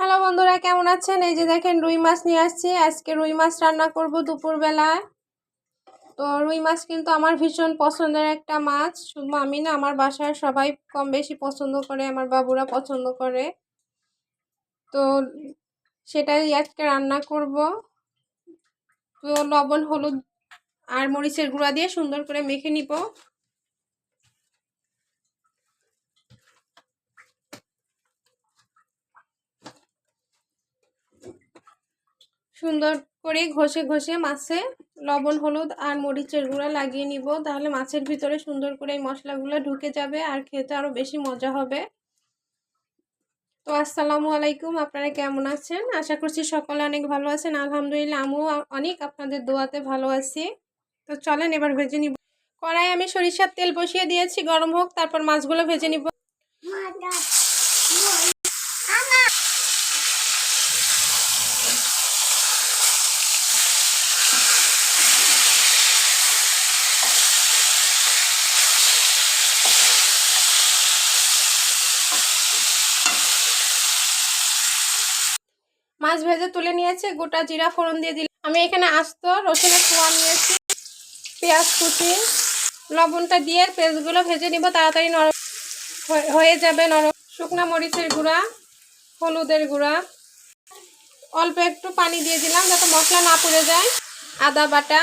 Hello বন্ধুরা, কেমন আছেন? এই যে দেখেন রুই মাছ নিয়ে আসছি। আজকে রুই মাছ রান্না করব দুপুরবেলায়। তো রুই মাছ কিন্তু আমার ভীষণ পছন্দের একটা মাছ। শুধু আমি না, আমার বাসায় সবাই কম বেশি পছন্দ করে, আমার বাবুরা পছন্দ করে। তো সেটাই আজকে রান্না করব। তো লবণ, হলুদ আর মরিচের গুঁড়া দিয়ে সুন্দর করে মেখে নিব। সুন্দর করে ঘষে ঘষে মাছে লবণ, হলুদ আর মরিচের গুঁড়া লাগিয়ে নিব। তাহলে মাছের ভিতরে সুন্দর করে এই মশলাগুলো ঢুকে যাবে আর খেতে আরও বেশি মজা হবে। তো আসসালামু আলাইকুম, আপনারা কেমন আছেন? আশা করছি সকলে অনেক ভালো আছেন। আলহামদুলিল্লাহ, আমিও অনেক আপনাদের দোয়াতে ভালো আছি। তো চলেন এবার ভেজে নিব। কড়াই আমি সরিষার তেল বসিয়ে দিয়েছি, গরম হোক, তারপর মাছগুলো ভেজে নিব। মাছ ভেজে তুলে নিয়েছে, গোটা জিরা ফোড়ন দিয়ে দিলাম। আমি এখানে আস্ত রসুনের কোয়া নিয়েছি, পেঁয়াজ কুচি, লবণটা দিয়ে পেঁয়াজগুলো ভেজে নিব, তাড়াতাড়ি নরম হয়ে যাবে নরম। শুকনা মরিচের গুঁড়া, হলুদের গুঁড়া, অল্প একটু পানি দিয়ে দিলাম যাতে মশলা না পুড়ে যায়। আদা বাটা,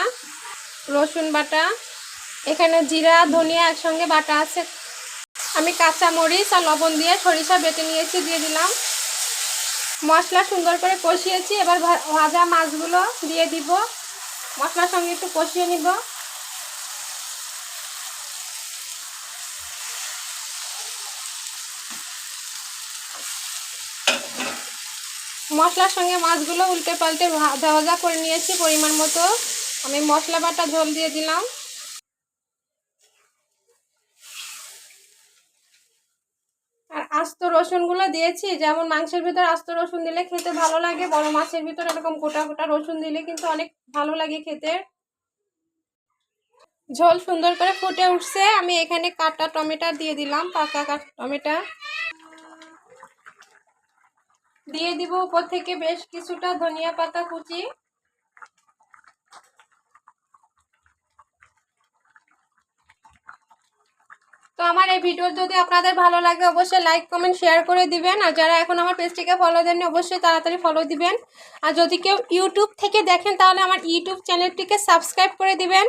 রসুন বাটা, এখানে জিরা, ধনিয়া একসঙ্গে বাটা আছে। আমি কাঁচা মরিচ আর লবণ দিয়ে সরিষা বেটে নিয়েছি, দিয়ে দিলাম। মশলা সুন্দর করে কষিয়েছি, এবার ভাজা মাছগুলো দিয়ে দিব। মশলার সঙ্গে একটু কষিয়ে নিব। মশলার সঙ্গে মাছগুলো উল্টে পাল্টে ভাজা ভাজা করে নিয়েছি পরিমাণ মতো। আমি মশলা বাটা ঝোল দিয়ে দিলাম। আর আস্ত রসুনগুলো দিয়েছি, যেমন মাংসের ভিতরে আস্ত রসুন দিলে খেতে ভালো লাগে, বড় মাছের ভিতরে এরকম গোটা গোটা রসুন দিলে কিন্তু অনেক ভালো লাগে খেতে। ঝোল সুন্দর করে ফুটে উঠছে, আমি এখানে কাটা টমেটো দিয়ে দিলাম, পাকা কাটা টমেটো। দিয়ে দিব উপর থেকে বেশ কিছুটা ধনিয়া পাতা কুচি। তো আমার এই ভিডিও যদি আপনাদের ভালো লাগে, অবশ্যই লাইক কমেন্ট শেয়ার করে দিবেন। আর যারা এখন আমার পেজটিকে ফলো দেননি, অবশ্যই তাড়াতাড়ি ফলো দিবেন। আর যদি কেউ ইউটিউব থেকে দেখেন, তাহলে আমার ইউটিউব চ্যানেলটিকে সাবস্ক্রাইব করে দিবেন।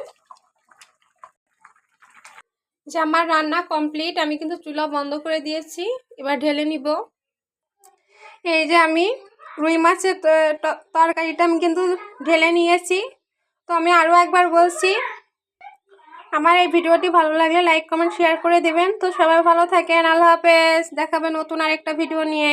যে আমার রান্না কমপ্লিট আমি কিন্তু চুলা বন্ধ করে দিয়েছি। এবার ঢেলে নিব। এই যে আমি রুই মাছের তরকারিটা আমি কিন্তু ঢেলে নিয়েছি। তো আমি আরও একবার বলছি আমার এই ভিডিওটি ভালো লাগলে লাইক কমেন্ট শেয়ার করে দেবেন। তো সবাই ভালো থাকেন। আল্লাহ হাফেজ। দেখাবে নতুন আরেকটা ভিডিও নিয়ে।